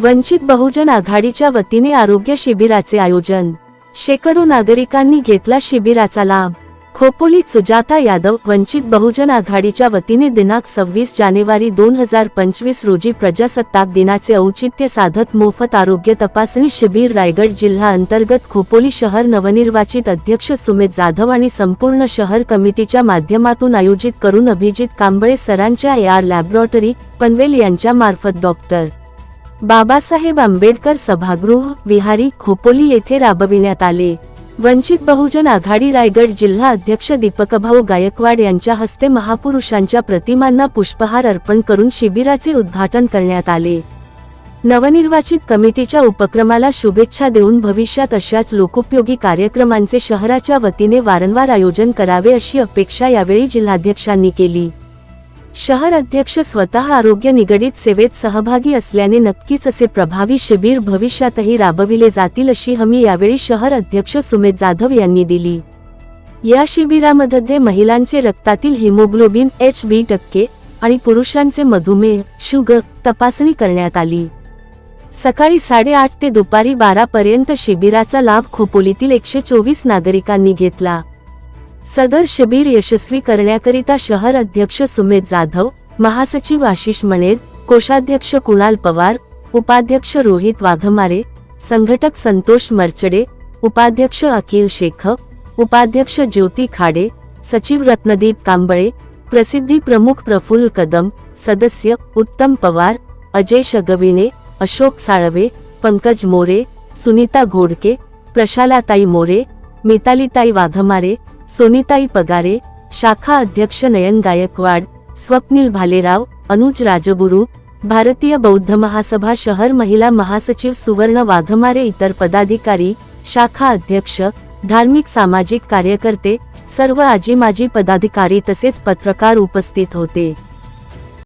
वंचित बहुजन आघाडीच्या वतीने आरोग्य शिबिराचे आयोजन. शेकडो नागरिकांनी घेतला शिबिराचा लाभ. खोपोलीत सुजाता यादव वंचित बहुजन आघाडीच्या वतीने दिनांक सव्वीस जानेवारी दोन हजार पंचवीस रोजी प्रजासत्ताक दिनाचे औचित्य साधत मोफत आरोग्य तपासणी शिबिर रायगड जिल्हा अंतर्गत खोपोली शहर नवनिर्वाचित अध्यक्ष सुमित जाधव आणि संपूर्ण शहर कमिटीच्या माध्यमातून आयोजित करून अभिजित कांबळे सरांच्या आर लॅबोरेटरी पनवेल यांच्या मार्फत डॉक्टर. बाबासाहेब आंबेडकर सभागृह विहारी खोपोली येथे राबविण्यात आले. वंचित बहुजन आघाडी रायगड जिल्हा अध्यक्ष दीपकभाऊ गायकवाड यांच्या हस्ते महापुरुषांच्या प्रतिमांना पुष्पहार अर्पण करून शिबिराचे उद्घाटन करण्यात आले. नवनिर्वाचित कमिटीच्या उपक्रमाला शुभेच्छा देऊन भविष्यात अशाच लोकोपयोगी कार्यक्रमांचे शहराच्या वतीने वारंवार आयोजन करावे अशी अपेक्षा यावेळी जिल्हाध्यक्षांनी केली. शहर अध्यक्ष स्वतः आरोग्य निगडीत सेवेत सहभागी असल्याने नक्कीच असे प्रभावी शिबिर भविष्यातही राबविले जातील अशी हमी यावेळी शहर अध्यक्ष सुमित जाधव यांनी दिली. या शिबिरामध्ये महिलांचे रक्तातील हिमोग्लोबिन एच बी टक्के आणि पुरुषांचे मधुमेह शुगर तपासणी करण्यात आली. सकाळी साडेआठ ते दुपारी बारा पर्यंत शिबिराचा लाभ खोपोलीतील एकशे चोवीस नागरिकांनी घेतला. सदर शिबिर यशस्वी करण्याकरिता शहर अध्यक्ष सुमित जाधव महासचिव आशिष मणेर कोषाध्यक्ष कुणाल पवार उपाध्यक्ष रोहित वाघमारे संघटक संतोष मर्चडे उपाध्यक्ष अखिल शेख उपाध्यक्ष ज्योती खाडे सचिव रत्नदीप कांबळे प्रसिद्धी प्रमुख प्रफुल्ल कदम सदस्य उत्तम पवार अजय शगविणे अशोक साळवे पंकज मोरे सुनीता घोडके प्रशालाताई मोरे मितालीताई वाघमारे सोनीताई पगारे शाखा अध्यक्ष नयन गायकवाड स्वप्नील भालेराव अनुज राजगुरू भारतीय बौद्ध महासभा शहर महिला महासचिव सुवर्ण वाघमारे इतर पदाधिकारी शाखा अध्यक्ष धार्मिक सामाजिक कार्यकर्ते सर्व आजी माजी पदाधिकारी तसेच पत्रकार उपस्थित होते.